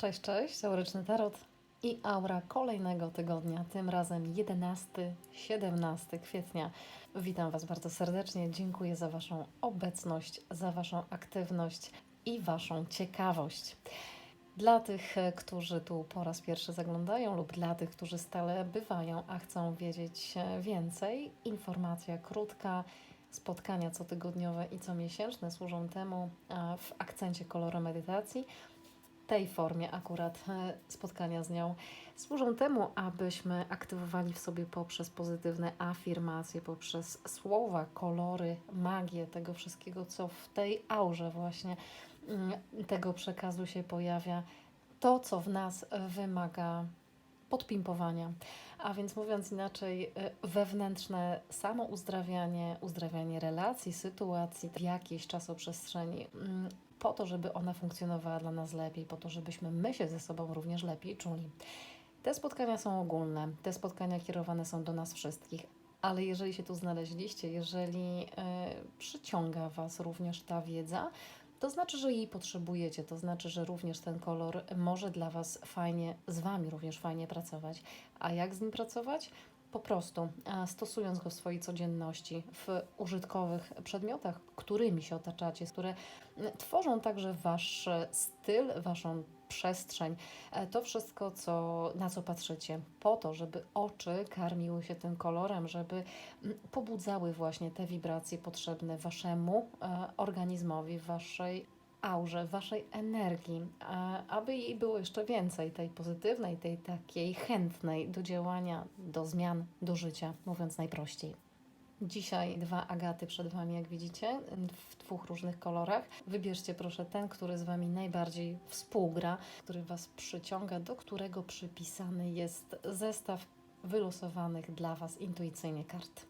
Cześć, cześć, Auryczny Tarot i aura kolejnego tygodnia, tym razem 11-17 kwietnia. Witam Was bardzo serdecznie, dziękuję za Waszą obecność, za Waszą aktywność i Waszą ciekawość. Dla tych, e, którzy tu po raz pierwszy zaglądają, lub dla tych, którzy stale bywają, a chcą wiedzieć e, więcej, informacja krótka. Spotkania cotygodniowe i comiesięczne służą temu w akcencie koloromedytacji tej formie akurat e, spotkania z nią służą temu, abyśmy aktywowali w sobie poprzez pozytywne afirmacje, poprzez słowa, kolory, magię tego wszystkiego, co w tej aurze właśnie mm, tego przekazu się pojawia, to, co w nas wymaga podpimpowania. A więc mówiąc inaczej, y, wewnętrzne samouzdrawianie, uzdrawianie relacji, sytuacji w jakiejś czasoprzestrzeni, mm, po to, żeby ona funkcjonowała dla nas lepiej, po to, żebyśmy my się ze sobą również lepiej czuli. Te spotkania są ogólne, te spotkania kierowane są do nas wszystkich, ale jeżeli się tu znaleźliście, jeżeli y, przyciąga Was również ta wiedza, to znaczy, że jej potrzebujecie, to znaczy, że również ten kolor może dla Was fajnie, z Wami również fajnie pracować. A jak z nim pracować? Po prostu a, stosując go w swojej codzienności, w użytkowych przedmiotach, którymi się otaczacie, które tworzą także Wasz styl, Waszą przestrzeń, e, to wszystko, co, na co patrzycie, po to, żeby oczy karmiły się tym kolorem, żeby pobudzały właśnie te wibracje potrzebne Waszemu e, organizmowi, Waszej aurze, Waszej energii, aby jej było jeszcze więcej, tej pozytywnej, tej takiej chętnej do działania, do zmian, do życia, mówiąc najprościej. Dzisiaj dwa agaty przed Wami, jak widzicie, w dwóch różnych kolorach. Wybierzcie proszę ten, który z Wami najbardziej współgra, który Was przyciąga, do którego przypisany jest zestaw wylosowanych dla Was intuicyjnie kart.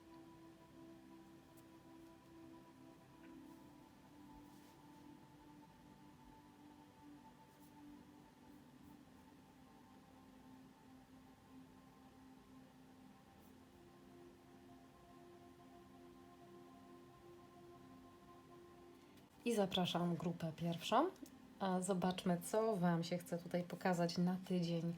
I zapraszam grupę pierwszą. Zobaczmy, co Wam się chce tutaj pokazać na tydzień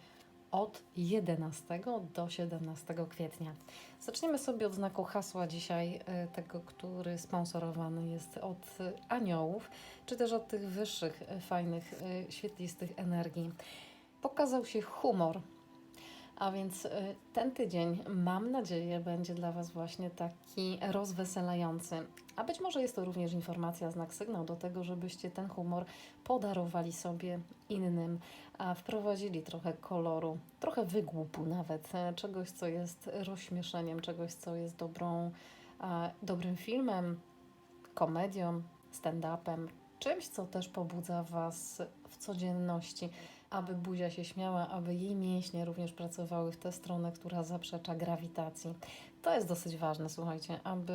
od 11 do 17 kwietnia. Zaczniemy sobie od znaku hasła dzisiaj, e, tego, który sponsorowany jest od aniołów, czy też od tych wyższych, e, fajnych, e, świetlistych energii. Pokazał się humor. A więc y, ten tydzień, mam nadzieję, będzie dla Was właśnie taki rozweselający. A być może jest to również informacja, znak, sygnał do tego, żebyście ten humor podarowali sobie innym, a wprowadzili trochę koloru, trochę wygłupu nawet, e, czegoś, co jest rozśmieszeniem, czegoś, co jest dobrą, dobrym filmem, komedią, stand-upem, czymś, co też pobudza Was w codzienności aby buzia się śmiała, aby jej mięśnie również pracowały w tę stronę, która zaprzecza grawitacji. To jest dosyć ważne, słuchajcie, aby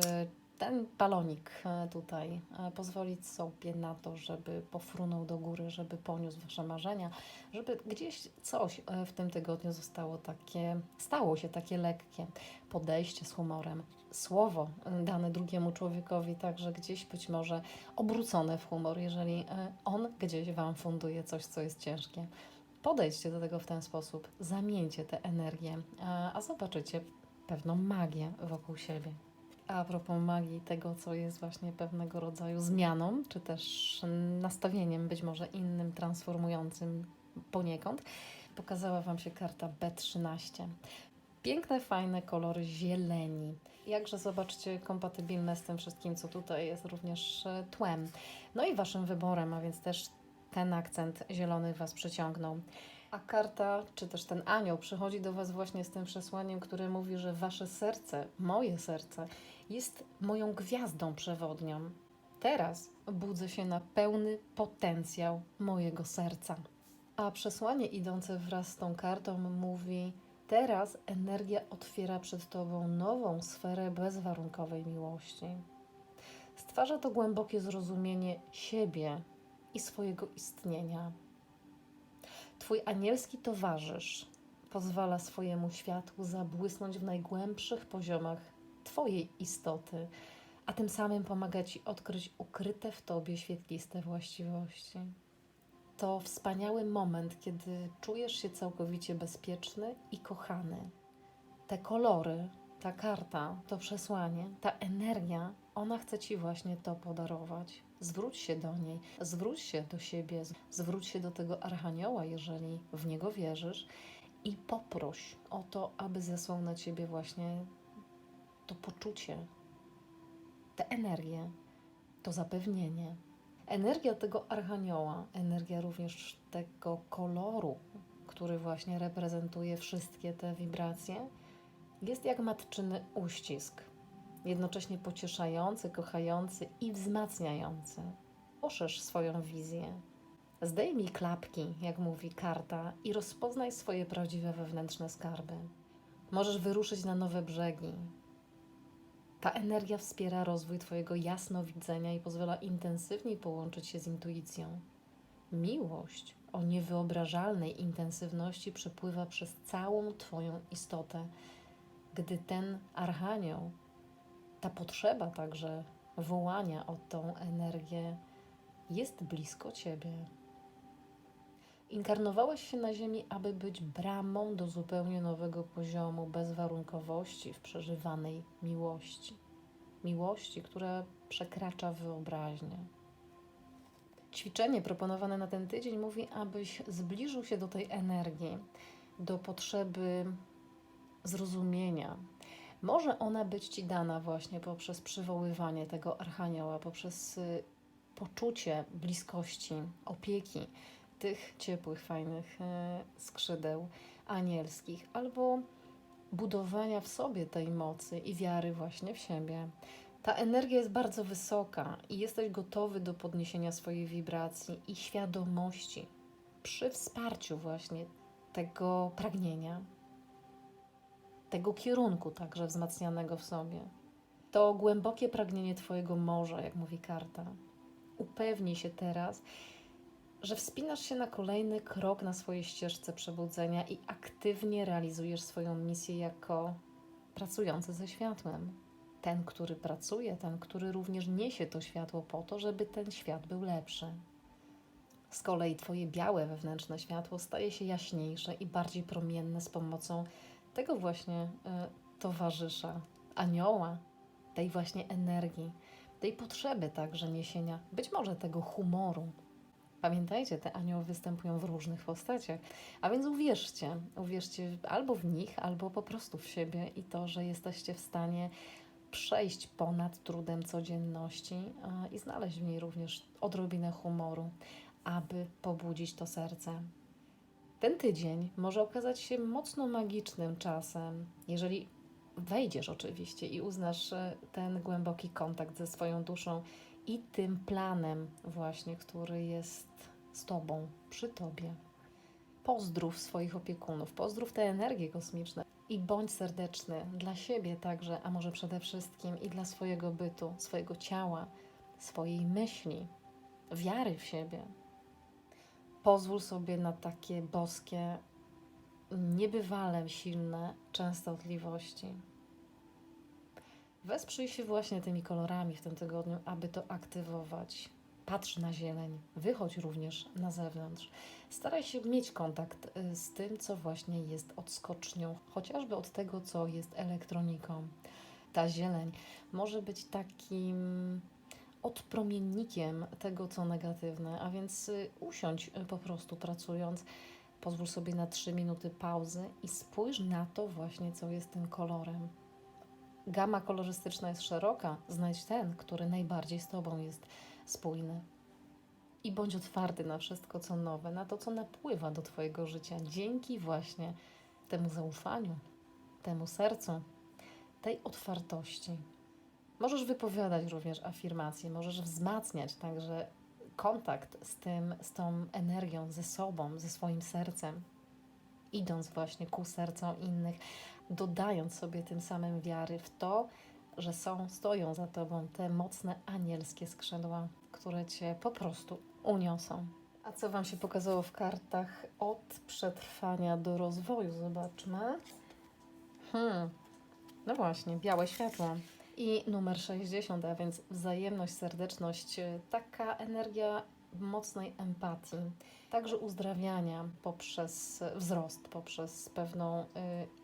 ten balonik e, tutaj e, pozwolić sobie na to, żeby pofrunął do góry, żeby poniósł Wasze marzenia, żeby gdzieś coś e, w tym tygodniu zostało takie, stało się takie lekkie. Podejście z humorem, słowo dane drugiemu człowiekowi, także gdzieś być może obrócone w humor, jeżeli on gdzieś Wam funduje coś, co jest ciężkie. Podejdźcie do tego w ten sposób, zamieńcie tę energię, a, a zobaczycie pewną magię wokół siebie. A propos magii, tego co jest właśnie pewnego rodzaju zmianą, czy też nastawieniem, być może innym, transformującym poniekąd, pokazała Wam się karta B13. Piękne, fajne kolory zieleni. Jakże zobaczcie, kompatybilne z tym wszystkim, co tutaj jest również e, tłem. No i Waszym wyborem, a więc też ten akcent zielony Was przyciągnął. A karta, czy też ten anioł przychodzi do Was właśnie z tym przesłaniem, które mówi, że Wasze serce, moje serce, jest moją gwiazdą przewodnią. Teraz budzę się na pełny potencjał mojego serca. A przesłanie idące wraz z tą kartą mówi: Teraz energia otwiera przed Tobą nową sferę bezwarunkowej miłości. Stwarza to głębokie zrozumienie siebie i swojego istnienia. Twój anielski towarzysz pozwala swojemu światłu zabłysnąć w najgłębszych poziomach Twojej istoty, a tym samym pomaga Ci odkryć ukryte w Tobie świetliste właściwości. To wspaniały moment, kiedy czujesz się całkowicie bezpieczny i kochany. Te kolory, ta karta, to przesłanie, ta energia, ona chce ci właśnie to podarować. Zwróć się do niej, zwróć się do siebie, zwróć się do tego archanioła, jeżeli w niego wierzysz, i poproś o to, aby zesłał na ciebie właśnie to poczucie, tę energię, to zapewnienie. Energia tego archanioła, energia również tego koloru, który właśnie reprezentuje wszystkie te wibracje, jest jak matczyny uścisk, jednocześnie pocieszający, kochający i wzmacniający. Poszerz swoją wizję. Zdejmij klapki, jak mówi karta, i rozpoznaj swoje prawdziwe wewnętrzne skarby. Możesz wyruszyć na nowe brzegi. Ta energia wspiera rozwój Twojego jasnowidzenia i pozwala intensywniej połączyć się z intuicją. Miłość o niewyobrażalnej intensywności przepływa przez całą Twoją istotę, gdy ten archanioł, ta potrzeba także wołania o tą energię jest blisko Ciebie. Inkarnowałeś się na Ziemi, aby być bramą do zupełnie nowego poziomu bezwarunkowości w przeżywanej miłości. Miłości, która przekracza wyobraźnię. Ćwiczenie proponowane na ten tydzień mówi, abyś zbliżył się do tej energii, do potrzeby zrozumienia. Może ona być Ci dana właśnie poprzez przywoływanie tego archanioła, poprzez y, poczucie bliskości, opieki, tych ciepłych, fajnych e, skrzydeł anielskich, albo budowania w sobie tej mocy i wiary właśnie w siebie. Ta energia jest bardzo wysoka i jesteś gotowy do podniesienia swojej wibracji i świadomości przy wsparciu właśnie tego pragnienia, tego kierunku także wzmacnianego w sobie. To głębokie pragnienie Twojego morza, jak mówi karta. Upewnij się teraz, że wspinasz się na kolejny krok na swojej ścieżce przebudzenia i aktywnie realizujesz swoją misję jako pracujący ze światłem. Ten, który pracuje, ten, który również niesie to światło po to, żeby ten świat był lepszy. Z kolei Twoje białe wewnętrzne światło staje się jaśniejsze i bardziej promienne z pomocą tego właśnie y, towarzysza, anioła, tej właśnie energii, tej potrzeby także niesienia, być może tego humoru, Pamiętajcie, te anioły występują w różnych postaciach, a więc uwierzcie, uwierzcie albo w nich, albo po prostu w siebie i to, że jesteście w stanie przejść ponad trudem codzienności i znaleźć w niej również odrobinę humoru, aby pobudzić to serce. Ten tydzień może okazać się mocno magicznym czasem, jeżeli wejdziesz oczywiście i uznasz e, ten głęboki kontakt ze swoją duszą i tym planem właśnie, który jest z Tobą, przy Tobie. Pozdrów swoich opiekunów, pozdrów te energie kosmiczne i bądź serdeczny dla siebie także, a może przede wszystkim i dla swojego bytu, swojego ciała, swojej myśli, wiary w siebie. Pozwól sobie na takie boskie, niebywale silne częstotliwości. Wesprzyj się właśnie tymi kolorami w tym tygodniu, aby to aktywować. Patrz na zieleń, wychodź również na zewnątrz. Staraj się mieć kontakt y, z tym, co właśnie jest odskocznią, chociażby od tego, co jest elektroniką. Ta zieleń może być takim odpromiennikiem tego, co negatywne, a więc y, usiądź y, po prostu pracując. Pozwól sobie na 3 minuty pauzy i spójrz na to właśnie, co jest tym kolorem. Gama kolorystyczna jest szeroka, znajdź ten, który najbardziej z Tobą jest spójny. I bądź otwarty na wszystko, co nowe, na to, co napływa do Twojego życia, dzięki właśnie temu zaufaniu, temu sercu, tej otwartości. Możesz wypowiadać również afirmacje, możesz wzmacniać także kontakt z tym, z tą energią, ze sobą, ze swoim sercem, idąc właśnie ku sercom innych, dodając sobie tym samym wiary w to, że są, stoją za tobą te mocne anielskie skrzydła, które cię po prostu uniosą. A co Wam się pokazało w kartach od przetrwania do rozwoju? Zobaczmy. Hmm. No właśnie, białe światło. I numer 60, a więc wzajemność, serdeczność. Taka energia mocnej empatii, także uzdrawiania poprzez wzrost, poprzez pewną y,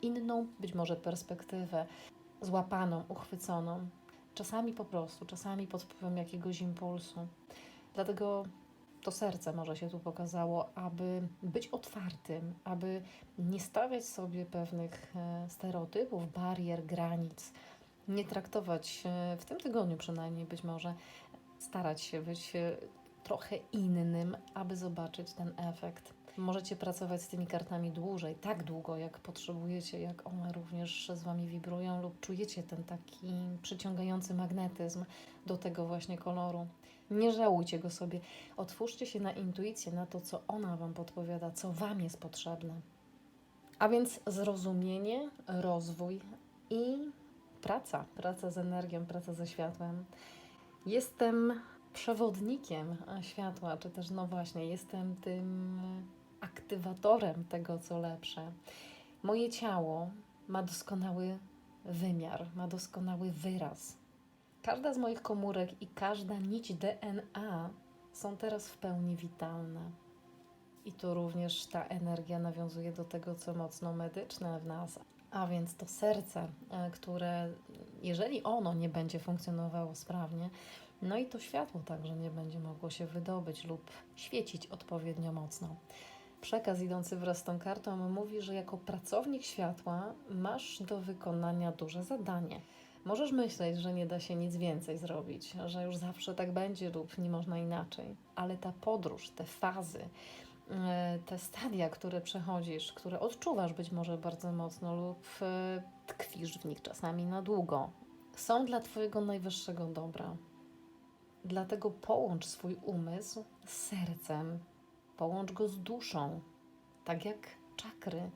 inną, być może perspektywę, złapaną, uchwyconą. Czasami po prostu, czasami pod wpływem jakiegoś impulsu. Dlatego to serce może się tu pokazało, aby być otwartym, aby nie stawiać sobie pewnych e, stereotypów, barier, granic, nie traktować e, w tym tygodniu przynajmniej być może, starać się być e, trochę innym, aby zobaczyć ten efekt. Możecie pracować z tymi kartami dłużej, tak długo, jak potrzebujecie, jak one również z Wami wibrują, lub czujecie ten taki przyciągający magnetyzm do tego właśnie koloru. Nie żałujcie go sobie. Otwórzcie się na intuicję, na to, co ona Wam podpowiada, co Wam jest potrzebne. A więc zrozumienie, rozwój i praca. Praca z energią, praca ze światłem. Jestem przewodnikiem światła, czy też, no właśnie, jestem tym aktywatorem tego, co lepsze. Moje ciało ma doskonały wymiar, ma doskonały wyraz. Każda z moich komórek i każda nić DNA są teraz w pełni witalne. I tu również ta energia nawiązuje do tego, co mocno medyczne w nas, a więc to serce, e, które, jeżeli ono nie będzie funkcjonowało sprawnie, no i to światło także nie będzie mogło się wydobyć lub świecić odpowiednio mocno. Przekaz idący wraz z tą kartą mówi, że jako pracownik światła masz do wykonania duże zadanie. Możesz myśleć, że nie da się nic więcej zrobić, że już zawsze tak będzie lub nie można inaczej, ale ta podróż, te fazy, te stadia, które przechodzisz, które odczuwasz być może bardzo mocno lub e, tkwisz w nich czasami na długo, są dla Twojego najwyższego dobra. Dlatego połącz swój umysł z sercem, połącz go z duszą, tak jak czakry.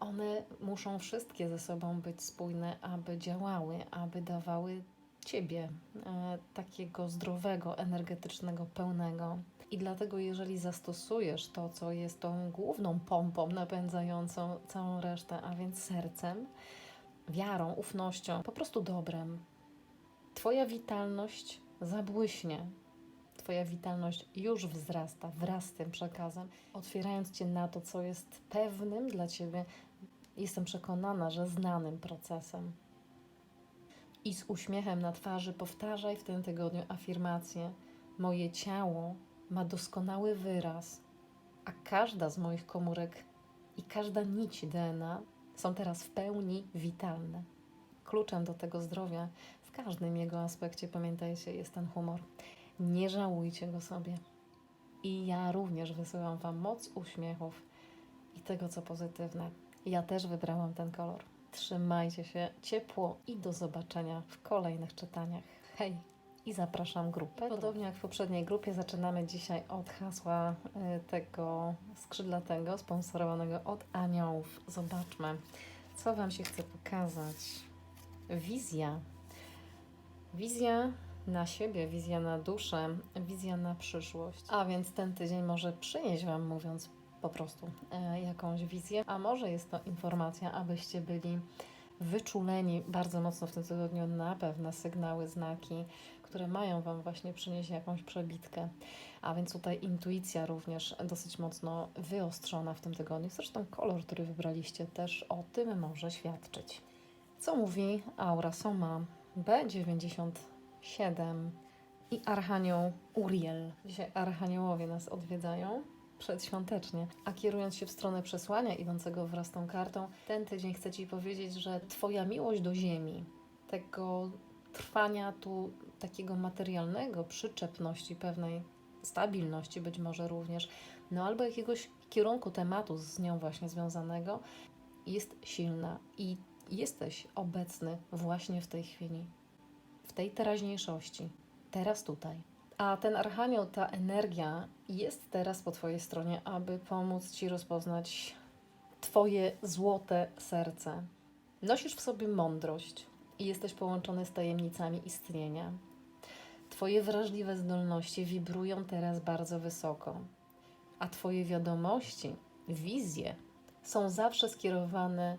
One muszą wszystkie ze sobą być spójne, aby działały, aby dawały ciebie e, takiego zdrowego, energetycznego, pełnego. I dlatego, jeżeli zastosujesz to, co jest tą główną pompą napędzającą całą resztę, a więc sercem, wiarą, ufnością, po prostu dobrem, Twoja witalność zabłyśnie. Twoja witalność już wzrasta wraz z tym przekazem, otwierając Cię na to, co jest pewnym dla Ciebie, jestem przekonana, że znanym procesem. I z uśmiechem na twarzy powtarzaj w tym tygodniu afirmację: Moje ciało ma doskonały wyraz, a każda z moich komórek i każda nić DNA są teraz w pełni witalne. Kluczem do tego zdrowia w każdym jego aspekcie, pamiętajcie, jest ten humor. Nie żałujcie go sobie. I ja również wysyłam Wam moc uśmiechów i tego, co pozytywne. Ja też wybrałam ten kolor. Trzymajcie się ciepło i do zobaczenia w kolejnych czytaniach. Hej! I zapraszam grupę. Podobnie jak w poprzedniej grupie, zaczynamy dzisiaj od hasła y, tego skrzydlatego, sponsorowanego od aniołów. Zobaczmy, co Wam się chce pokazać. Wizja. Wizja na siebie, wizja na duszę, wizja na przyszłość. A więc ten tydzień może przynieść Wam, mówiąc po prostu, e, jakąś wizję, a może jest to informacja, abyście byli wyczuleni bardzo mocno w tym tygodniu na pewne sygnały, znaki, które mają Wam właśnie przynieść jakąś przebitkę. A więc tutaj intuicja również dosyć mocno wyostrzona w tym tygodniu. Zresztą kolor, który wybraliście, też o tym może świadczyć. Co mówi Aura Soma B97 i Archanioł Uriel. Dzisiaj Archaniołowie nas odwiedzają przedświątecznie. A kierując się w stronę przesłania idącego wraz z tą kartą, ten tydzień chcę Ci powiedzieć, że Twoja miłość do Ziemi, tego trwania tu takiego materialnego, przyczepności, pewnej stabilności być może również, no albo jakiegoś kierunku tematu z nią właśnie związanego, jest silna i jesteś obecny właśnie w tej chwili, w tej teraźniejszości, teraz tutaj. A ten archanioł, ta energia jest teraz po Twojej stronie, aby pomóc Ci rozpoznać Twoje złote serce. Nosisz w sobie mądrość i jesteś połączony z tajemnicami istnienia. Twoje wrażliwe zdolności wibrują teraz bardzo wysoko, a Twoje wiadomości, wizje są zawsze skierowane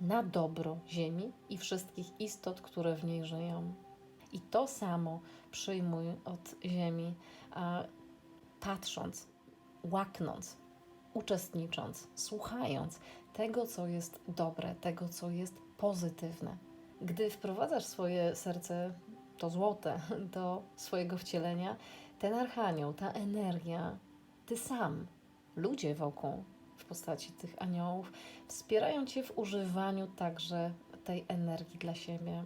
na dobro Ziemi i wszystkich istot, które w niej żyją. I to samo przyjmuj od Ziemi. Patrząc, łaknąc, uczestnicząc, słuchając tego, co jest dobre, tego, co jest pozytywne. Gdy wprowadzasz swoje serce, to złote, do swojego wcielenia, ten archanioł, ta energia, ty sam, ludzie wokół w postaci tych aniołów wspierają cię w używaniu także tej energii dla siebie.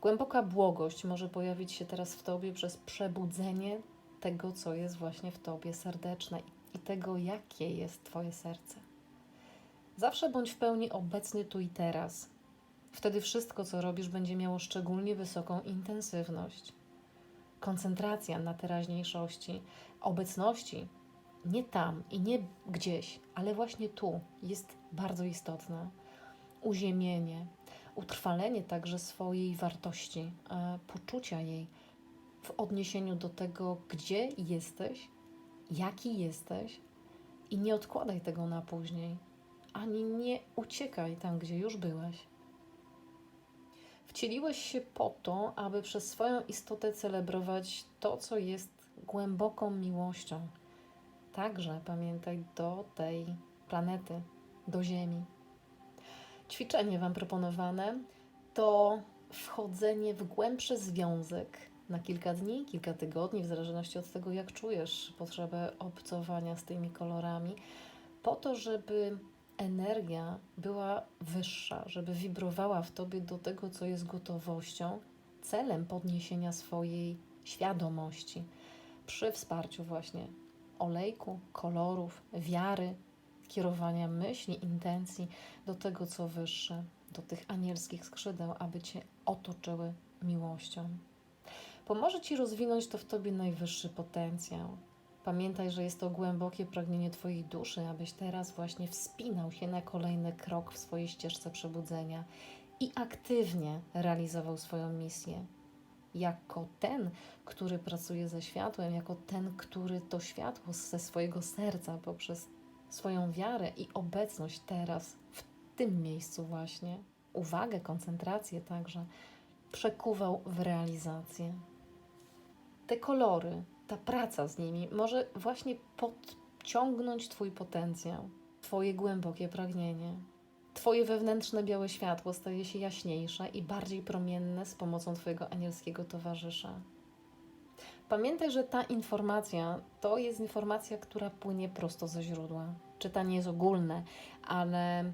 Głęboka błogość może pojawić się teraz w tobie przez przebudzenie tego, co jest właśnie w tobie serdeczne i tego, jakie jest twoje serce. Zawsze bądź w pełni obecny tu i teraz. Wtedy wszystko, co robisz, będzie miało szczególnie wysoką intensywność. Koncentracja na teraźniejszości, obecności, nie tam i nie gdzieś, ale właśnie tu jest bardzo istotna. Uziemienie, utrwalenie także swojej wartości, e, poczucia jej w odniesieniu do tego, gdzie jesteś, jaki jesteś i nie odkładaj tego na później, ani nie uciekaj tam, gdzie już byłeś. Wcieliłeś się po to, aby przez swoją istotę celebrować to, co jest głęboką miłością. Także pamiętaj do tej planety, do Ziemi. Ćwiczenie Wam proponowane to wchodzenie w głębszy związek na kilka dni, kilka tygodni, w zależności od tego, jak czujesz potrzebę obcowania z tymi kolorami, po to, żeby energia była wyższa, żeby wibrowała w tobie do tego, co jest gotowością, celem podniesienia swojej świadomości przy wsparciu właśnie olejku, kolorów, wiary, kierowania myśli, intencji do tego, co wyższe, do tych anielskich skrzydeł, aby cię otoczyły miłością. Pomoże ci rozwinąć to w tobie najwyższy potencjał. Pamiętaj, że jest to głębokie pragnienie Twojej duszy, abyś teraz właśnie wspinał się na kolejny krok w swojej ścieżce przebudzenia i aktywnie realizował swoją misję. Jako ten, który pracuje ze światłem, jako ten, który to światło ze swojego serca poprzez swoją wiarę i obecność teraz, w tym miejscu właśnie, uwagę, koncentrację także, przekuwał w realizację. Te kolory, ta praca z nimi może właśnie podciągnąć Twój potencjał, Twoje głębokie pragnienie. Twoje wewnętrzne białe światło staje się jaśniejsze i bardziej promienne z pomocą Twojego anielskiego towarzysza. Pamiętaj, że ta informacja to jest informacja, która płynie prosto ze źródła. Czytanie jest ogólne, ale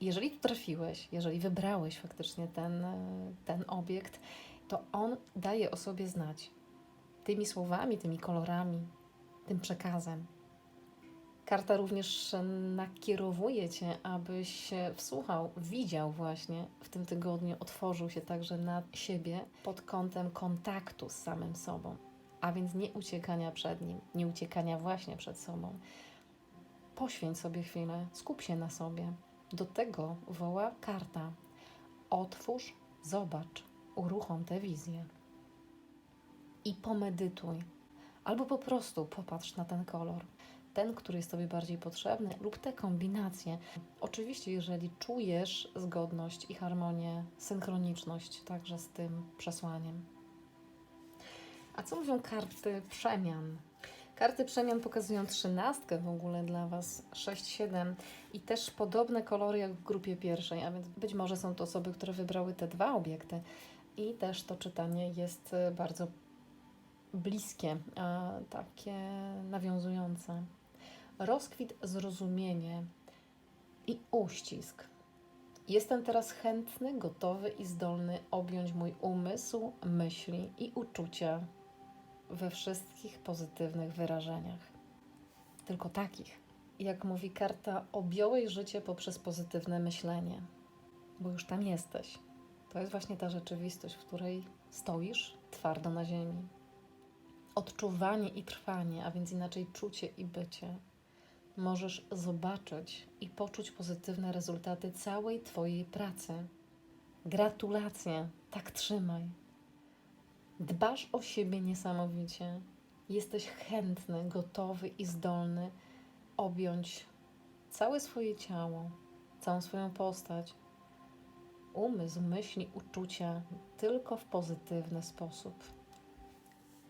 jeżeli tu trafiłeś, jeżeli wybrałeś faktycznie ten, ten obiekt, to on daje o sobie znać tymi słowami, tymi kolorami, tym przekazem. Karta również nakierowuje Cię, abyś się wsłuchał, widział właśnie w tym tygodniu, otworzył się także na siebie pod kątem kontaktu z samym sobą, a więc nie uciekania przed nim, nie uciekania właśnie przed sobą. Poświęć sobie chwilę, skup się na sobie. Do tego woła karta. Otwórz, zobacz, uruchom tę wizję i pomedytuj. Albo po prostu popatrz na ten kolor, ten, który jest Tobie bardziej potrzebny, lub te kombinacje. Oczywiście, jeżeli czujesz zgodność i harmonię, synchroniczność także z tym przesłaniem. A co mówią karty przemian? Karty przemian pokazują trzynastkę w ogóle dla Was, 6-7 i też podobne kolory jak w grupie pierwszej, a więc być może są to osoby, które wybrały te dwa obiekty i też to czytanie jest e, bardzo bliskie, takie nawiązujące. Rozkwit, zrozumienie i uścisk. Jestem teraz chętny, gotowy i zdolny objąć mój umysł, myśli i uczucia we wszystkich pozytywnych wyrażeniach. Tylko takich. Jak mówi karta, objąłeś życie poprzez pozytywne myślenie, bo już tam jesteś. To jest właśnie ta rzeczywistość, w której stoisz twardo na ziemi odczuwanie i trwanie, a więc inaczej czucie i bycie, możesz zobaczyć i poczuć pozytywne rezultaty całej Twojej pracy. Gratulacje, tak trzymaj. Dbasz o siebie niesamowicie. Jesteś chętny, gotowy i zdolny objąć całe swoje ciało, całą swoją postać, umysł, myśli, uczucia tylko w pozytywny sposób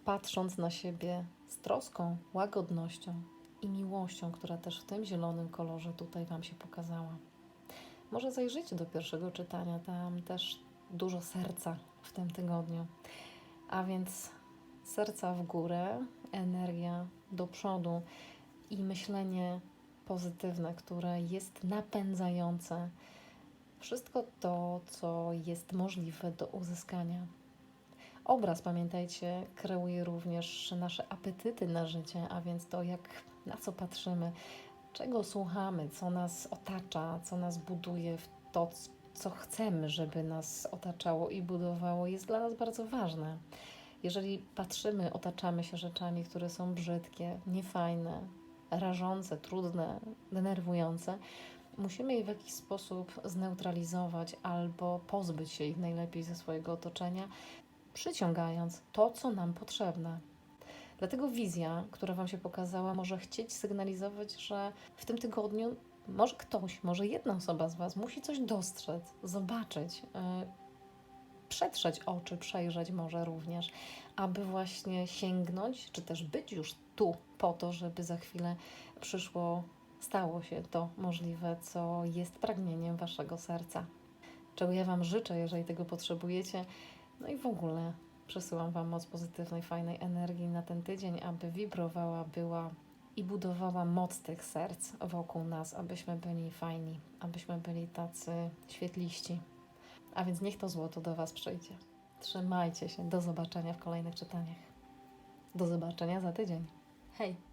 patrząc na siebie z troską, łagodnością i miłością, która też w tym zielonym kolorze tutaj Wam się pokazała. Może zajrzyjcie do pierwszego czytania, tam też dużo serca w tym tygodniu. A więc serca w górę, energia do przodu i myślenie pozytywne, które jest napędzające wszystko to, co jest możliwe do uzyskania. Obraz, pamiętajcie, kreuje również nasze apetyty na życie, a więc to, jak na co patrzymy, czego słuchamy, co nas otacza, co nas buduje w to, co chcemy, żeby nas otaczało i budowało, jest dla nas bardzo ważne. Jeżeli patrzymy, otaczamy się rzeczami, które są brzydkie, niefajne, rażące, trudne, denerwujące, musimy je w jakiś sposób zneutralizować albo pozbyć się ich najlepiej ze swojego otoczenia, przyciągając to, co nam potrzebne. Dlatego wizja, która Wam się pokazała, może chcieć sygnalizować, że w tym tygodniu może ktoś, może jedna osoba z Was musi coś dostrzec, zobaczyć, yy, przetrzeć oczy, przejrzeć może również, aby właśnie sięgnąć, czy też być już tu po to, żeby za chwilę przyszło, stało się to możliwe, co jest pragnieniem Waszego serca. Czego ja Wam życzę, jeżeli tego potrzebujecie. No i w ogóle przesyłam Wam moc pozytywnej, fajnej energii na ten tydzień, aby wibrowała, była i budowała moc tych serc wokół nas, abyśmy byli fajni, abyśmy byli tacy świetliści. A więc niech to złoto do Was przyjdzie. Trzymajcie się. Do zobaczenia w kolejnych czytaniach. Do zobaczenia za tydzień. Hej!